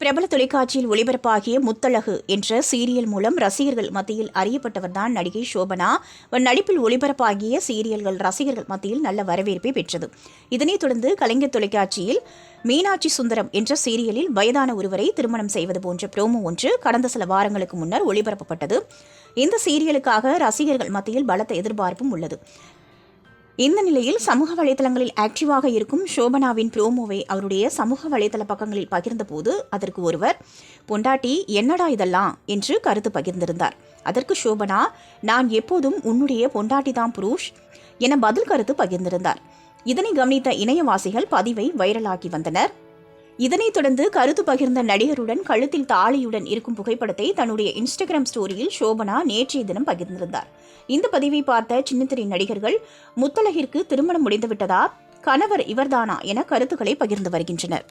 பிரபல தொலைக்காட்சியில் ஒளிபரப்பாகிய முத்தழகு என்ற சீரியல் மூலம் ரசிகர்கள் மத்தியில் அறியப்பட்டவர்தான் நடிகை சோபனா. அவர் நடிப்பில் ஒளிபரப்பாகிய சீரியல்கள் ரசிகர்கள் மத்தியில் நல்ல வரவேற்பை பெற்றது. இதனைத் தொடர்ந்து கலைஞர் தொலைக்காட்சியில் மீனாட்சி சுந்தரம் என்ற சீரியலில் வயதான ஒருவரை திருமணம் செய்வது போன்ற ப்ரோமோ ஒன்று கடந்த சில வாரங்களுக்கு முன்னர் ஒளிபரப்பப்பட்டது. இந்த சீரியலுக்காக ரசிகர்கள் மத்தியில் பலத்த எதிர்பார்ப்பும் உள்ளது. இந்த நிலையில் சமூக வலைதளங்களில் ஆக்டிவாக இருக்கும் ஷோபனாவின் ப்ரோமோவை அவருடைய சமூக வலைதள பக்கங்களில் பகிர்ந்தபோது அதற்கு ஒருவர் பொண்டாட்டி என்னடா இதெல்லாம்? என்று கருத்து பகிர்ந்திருந்தார். அதற்கு ஷோபனா நான் எப்போதும் உன்னுடைய பொண்டாட்டி தான் புருஷ் என பதில் கருத்து பகிர்ந்திருந்தார். இதனை கவனித்த இணையவாசிகள் பதிவை வைரலாக்கி வந்தனர். இதனைத் தொடர்ந்து கருத்து பகிர்ந்த நடிகருடன் கழுத்தில் தாலியுடன் இருக்கும் புகைப்படத்தை தன்னுடைய இன்ஸ்டாகிராம் ஸ்டோரியில் சோபனா நேற்றைய தினம் பகிர்ந்திருந்தார். இந்த பதிவை பார்த்த சின்னத்திரை நடிகர்கள் முத்தலகிற்கு திருமணம் முடிந்துவிட்டதா? கணவர் இவர்தானா? என கருத்துக்களை பகிர்ந்து வருகின்றனர்.